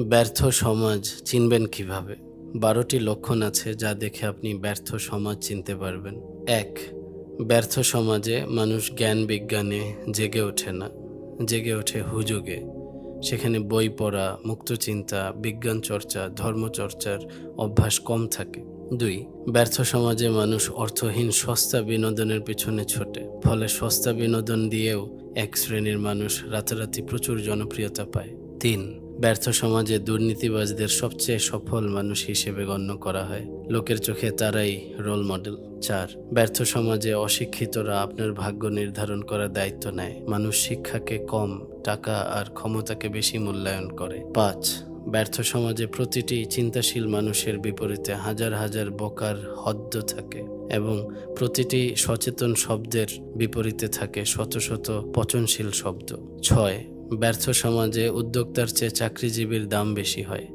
ব্যর্থ সমাজ চিনবেন কীভাবে? বারোটি লক্ষণ আছে যা দেখে আপনি ব্যর্থ সমাজ চিনতে পারবেন। এক, ব্যর্থ সমাজে মানুষ জ্ঞান বিজ্ঞানে জেগে ওঠে না। জেগে ওঠে হুজুগে। সেখানে বই পড়া মুক্তচিন্তা বিজ্ঞান চর্চা ধর্মচর্চার অভ্যাস কম থাকে। দুই, ব্যর্থ সমাজে মানুষ অর্থহীন সস্তা বিনোদনের পিছনে ছোটে। ফলে সস্তা বিনোদন দিয়েও এক শ্রেণির মানুষ রাতারাতি প্রচুর জনপ্রিয়তা পায়। তিন ব্যর্থ সমাজে দুর্নীতিবাজদের সবচেয়ে সফল মানুষ হিসেবে গণ্য করা হয়। লোকের চোখে তারাই রোল মডেল চার, ব্যর্থ সমাজে অশিক্ষিতরা আপনার ভাগ্য নির্ধারণ করার দায়িত্ব নেয়। মানুষ শিক্ষাকে কম, টাকা আর ক্ষমতাকে বেশি মূল্যায়ন করে। পাঁচ, ব্যর্থ সমাজে প্রতিটি চিন্তাশীল মানুষের বিপরীতে হাজার হাজার বোকার হদ্দ থাকে এবং প্রতিটি সচেতন শব্দের বিপরীতে থাকে শত শত পচনশীল শব্দ। ছয় ব্যর্থ সমাজে উদ্যোক্তার চেয়ে চাকরিজীবীর দাম বেশি হয়।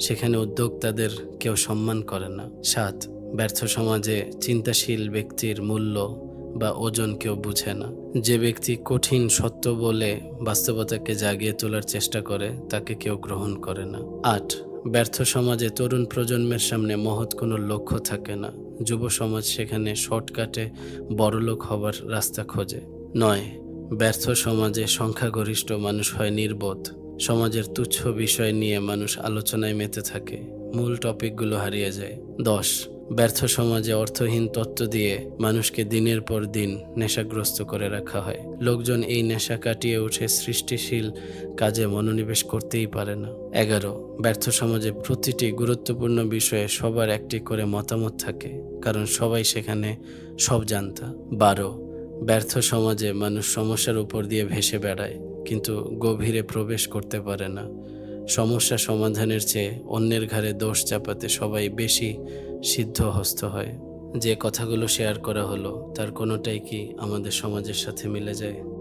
সেখানে উদ্যোক্তাদের কেউ সম্মান করে না। সাত, ব্যর্থ সমাজে চিন্তাশীল ব্যক্তির মূল্য বা ওজন কেউ বুঝে না। যে ব্যক্তি কঠিন সত্য বলে বাস্তবতাকে জাগিয়ে তোলার চেষ্টা করে, তাকে কেউ গ্রহণ করে না। আট, ব্যর্থ সমাজে তরুণ প্রজন্মের সামনে মহৎ কোনো লক্ষ্য থাকে না। যুব সমাজ সেখানে শর্টকাটে বড়লোক হবার রাস্তা খোঁজে। নয় ব্যর্থ সমাজে সংখ্যাগরিষ্ঠ মানুষ হয় নির্বোধ। সমাজের তুচ্ছ বিষয় নিয়ে মানুষ আলোচনায় মেতে থাকে। মূল টপিকগুলো হারিয়ে যায়। দশ, ব্যর্থ সমাজে অর্থহীন তত্ত্ব দিয়ে মানুষকে দিনের পর দিন নেশাগ্রস্ত করে রাখা হয়। লোকজন এই নেশা কাটিয়ে উঠে সৃষ্টিশীল কাজে মনোনিবেশ করতেই পারে না। এগারো, ব্যর্থ সমাজে প্রতিটি গুরুত্বপূর্ণ বিষয়ে সবার একটি করে মতামত থাকে, কারণ সবাই সেখানে সব জানতা। বারো ব্যর্থ সমাজে মানুষ সমস্যার উপর দিয়ে ভেসে বেড়ায়, কিন্তু গভীরে প্রবেশ করতে পারে না। সমস্যা সমাধানের চেয়ে অন্যের ঘাড়ে দোষ চাপাতে সবাই বেশি সিদ্ধহস্ত হয়। যে কথাগুলো শেয়ার করা হলো, তার কোনোটাই কি আমাদের সমাজের সাথে মিলে যায়?